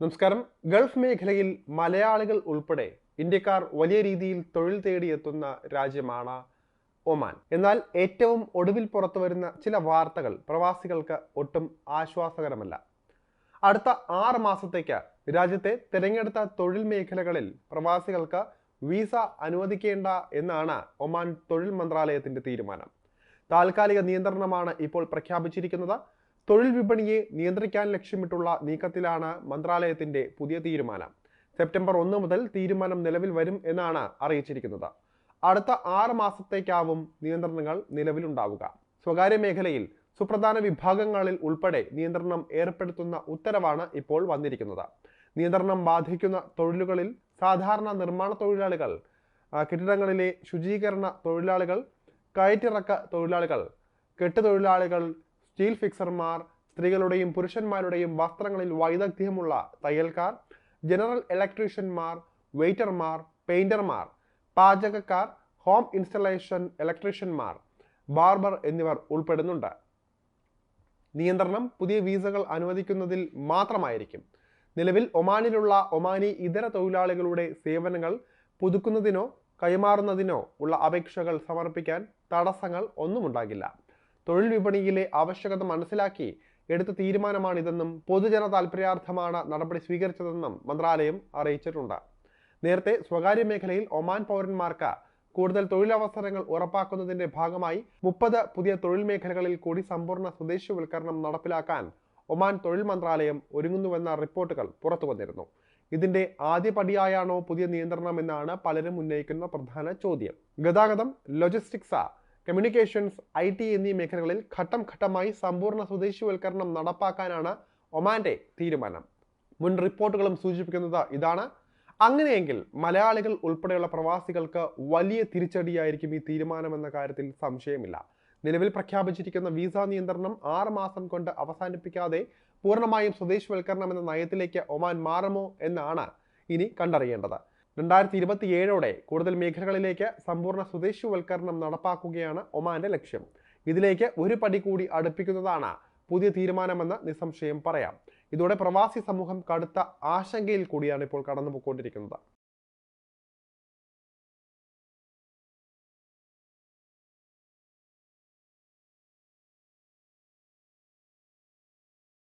നമസ്കാരം. ഗൾഫ് മേഖലയിൽ മലയാളികൾ ഉൾപ്പെടെ ഇന്ത്യക്കാർ വലിയ രീതിയിൽ തൊഴിൽ തേടിയെത്തുന്ന രാജ്യമാണ് ഒമാൻ. എന്നാൽ ഏറ്റവും ഒടുവിൽ പുറത്തു വരുന്ന ചില വാർത്തകൾ പ്രവാസികൾക്ക് ഒട്ടും ആശ്വാസകരമല്ല. അടുത്ത ആറ് മാസത്തേക്ക് രാജ്യത്തെ തിരഞ്ഞെടുത്ത തൊഴിൽ മേഖലകളിൽ പ്രവാസികൾക്ക് വിസ അനുവദിക്കേണ്ട എന്നാണ് ഒമാൻ തൊഴിൽ മന്ത്രാലയത്തിന്റെ തീരുമാനം. താൽക്കാലിക നിയന്ത്രണമാണ് ഇപ്പോൾ പ്രഖ്യാപിച്ചിരിക്കുന്നത്. തൊഴിൽ വിപണിയെ നിയന്ത്രിക്കാൻ ലക്ഷ്യമിട്ടുള്ള നീക്കത്തിലാണ് മന്ത്രാലയത്തിന്റെ പുതിയ തീരുമാനം. സെപ്റ്റംബർ ഒന്ന് മുതൽ തീരുമാനം നിലവിൽ വരും എന്നാണ് അറിയിച്ചിരിക്കുന്നത്. അടുത്ത ആറ് മാസത്തേക്കാവും നിയന്ത്രണങ്ങൾ നിലവിലുണ്ടാവുക. സ്വകാര്യ മേഖലയിൽ സുപ്രധാന വിഭാഗങ്ങളിൽ ഉൾപ്പെടെ നിയന്ത്രണം ഏർപ്പെടുത്തുന്ന ഉത്തരവാണ് ഇപ്പോൾ വന്നിരിക്കുന്നത്. നിയന്ത്രണം ബാധിക്കുന്ന തൊഴിലുകളിൽ സാധാരണ നിർമ്മാണ തൊഴിലാളികൾ കെട്ടിടങ്ങളിലെ ശുചീകരണ തൊഴിലാളികൾ കയറ്റിറക്ക തൊഴിലാളികൾ കെട്ടുതൊഴിലാളികൾ സ്റ്റീൽ ഫിക്സർമാർ സ്ത്രീകളുടെയും പുരുഷന്മാരുടെയും വസ്ത്രങ്ങളിൽ വൈദഗ്ധ്യമുള്ള തയ്യൽക്കാർ ജനറൽ ഇലക്ട്രീഷ്യന്മാർ വെയിറ്റർമാർ പെയിന്റർമാർ പാചകക്കാർ ഹോം ഇൻസ്റ്റലേഷൻ ഇലക്ട്രീഷ്യന്മാർ ബാർബർ എന്നിവർ ഉൾപ്പെടുന്നുണ്ട്. നിയന്ത്രണം പുതിയ വീസകൾ അനുവദിക്കുന്നതിൽ മാത്രമായിരിക്കും. നിലവിൽ ഒമാനിലുള്ള ഒമാനി ഇതര തൊഴിലാളികളുടെ സേവനങ്ങൾ പുതുക്കുന്നതിനോ കൈമാറുന്നതിനോ ഉള്ള അപേക്ഷകൾ സമർപ്പിക്കാൻ തടസ്സങ്ങൾ ഒന്നും ഉണ്ടാകില്ല തൊഴിൽ വിപണിയിലെ ആവശ്യകത മനസ്സിലാക്കി എടുത്ത തീരുമാനമാണിതെന്നും പൊതുജന താൽപര്യാർത്ഥമാണ് നടപടി സ്വീകരിച്ചതെന്നും മന്ത്രാലയം അറിയിച്ചിട്ടുണ്ട്. നേരത്തെ സ്വകാര്യ മേഖലയിൽ ഒമാൻ പൗരന്മാർക്ക് കൂടുതൽ തൊഴിലവസരങ്ങൾ ഉറപ്പാക്കുന്നതിന്റെ ഭാഗമായി മുപ്പത് പുതിയ തൊഴിൽ മേഖലകളിൽ കൂടി സമ്പൂർണ സ്വദേശിവൽക്കരണം നടപ്പിലാക്കാൻ ഒമാൻ തൊഴിൽ മന്ത്രാലയം ഒരുങ്ങുന്നുവെന്ന റിപ്പോർട്ടുകൾ പുറത്തു വന്നിരുന്നു ഇതിന്റെ ആദ്യ പടിയായാണോ പുതിയ നിയന്ത്രണം എന്നാണ് പലരും ഉന്നയിക്കുന്ന പ്രധാന ചോദ്യം. ഗതാഗതം ലോജിസ്റ്റിക്സ് കമ്മ്യൂണിക്കേഷൻസ് ഐ ടി എന്നീ മേഖലകളിൽ ഘട്ടം ഘട്ടമായി സമ്പൂർണ സ്വദേശിവൽക്കരണം നടപ്പാക്കാനാണ് ഒമാന്റെ തീരുമാനം. മുൻ റിപ്പോർട്ടുകളും സൂചിപ്പിക്കുന്നത് ഇതാണ്. അങ്ങനെയെങ്കിൽ മലയാളികൾ ഉൾപ്പെടെയുള്ള പ്രവാസികൾക്ക് വലിയ തിരിച്ചടിയായിരിക്കും ഈ തീരുമാനമെന്ന കാര്യത്തിൽ സംശയമില്ല. നിലവിൽ പ്രഖ്യാപിച്ചിരിക്കുന്ന വിസ നിയന്ത്രണം ആറ് മാസം കൊണ്ട് അവസാനിപ്പിക്കാതെ പൂർണമായും സ്വദേശിവൽക്കരണം എന്ന നയത്തിലേക്ക് ഒമാൻ മാറുമോ എന്നാണ് ഇനി കണ്ടറിയേണ്ടത്. രണ്ടായിരത്തി ഇരുപത്തി ഏഴോടെ കൂടുതൽ മേഖലകളിലേക്ക് സമ്പൂർണ സ്വദേശിവൽക്കരണം നടപ്പാക്കുകയാണ് ഒമാന്റെ ലക്ഷ്യം. ഇതിലേക്ക് ഒരു പടി കൂടി അടുപ്പിക്കുന്നതാണ് പുതിയ തീരുമാനമെന്ന് നിസ്സംശയം പറയാം. ഇതോടെ പ്രവാസി സമൂഹം കടുത്ത ആശങ്കയിൽ കൂടിയാണ് ഇപ്പോൾ കടന്നുപോയിക്കൊണ്ടിരിക്കുന്നത്.